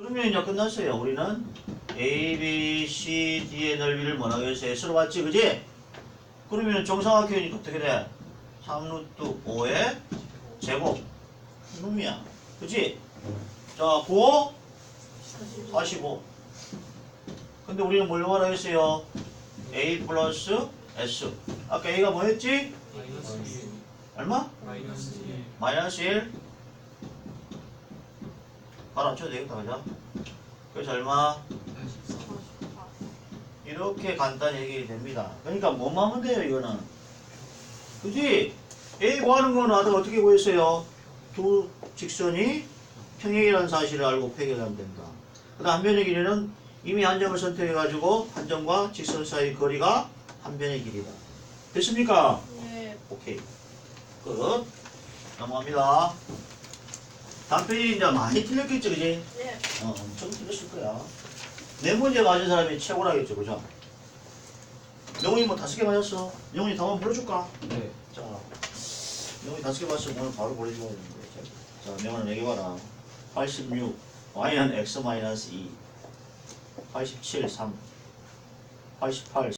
그러면 이제 끝났어요. 우리는 A, B, C, D의 넓이를 뭐라고 해서 S로 봤지, 그지? 그러면 정사각형이니까 어떻게 돼? 3루트 5의 제곱. 놈이야. 그지? 자, 9, 45. 근데 우리는 뭘 구하라 했어요? A 플러스 S. 아까 A가 뭐1 얼마? 마이너스 1 마이너스 1. 바로 쳐도 되겠다, 그죠? 그래서 얼마? 84 이렇게 간단히 해결이 됩니다. 그러니까 뭐만 하면 돼요, 이거는. 그지? A 구하는 거는 아까 어떻게 구했어요? 두 직선이 평행이라는 사실을 알고 폐결하면 된다. 그 다음 한 변의 길이는 이미 한 점을 선택해가지고 한 점과 직선 사이 거리가 한 변의 길이다. 됐습니까? 네. 오케이. 끝. 넘어갑니다. 페이지 이제 많이 틀렸겠죠, 그지? 네. 어, 엄청 틀렸을 거야. 네 문제 맞은 사람이 최고라겠죠, 그죠? 명훈이 뭐 다섯 개 맞았어. 명훈이 답 한번 불러줄까? 네 자, 명훈이 다섯 개 맞으면 오늘 바로 보내줘야 되는데. 자, 명훈아 내게 봐라. 86, y는 x 마이너스 2, 87, 3, 88,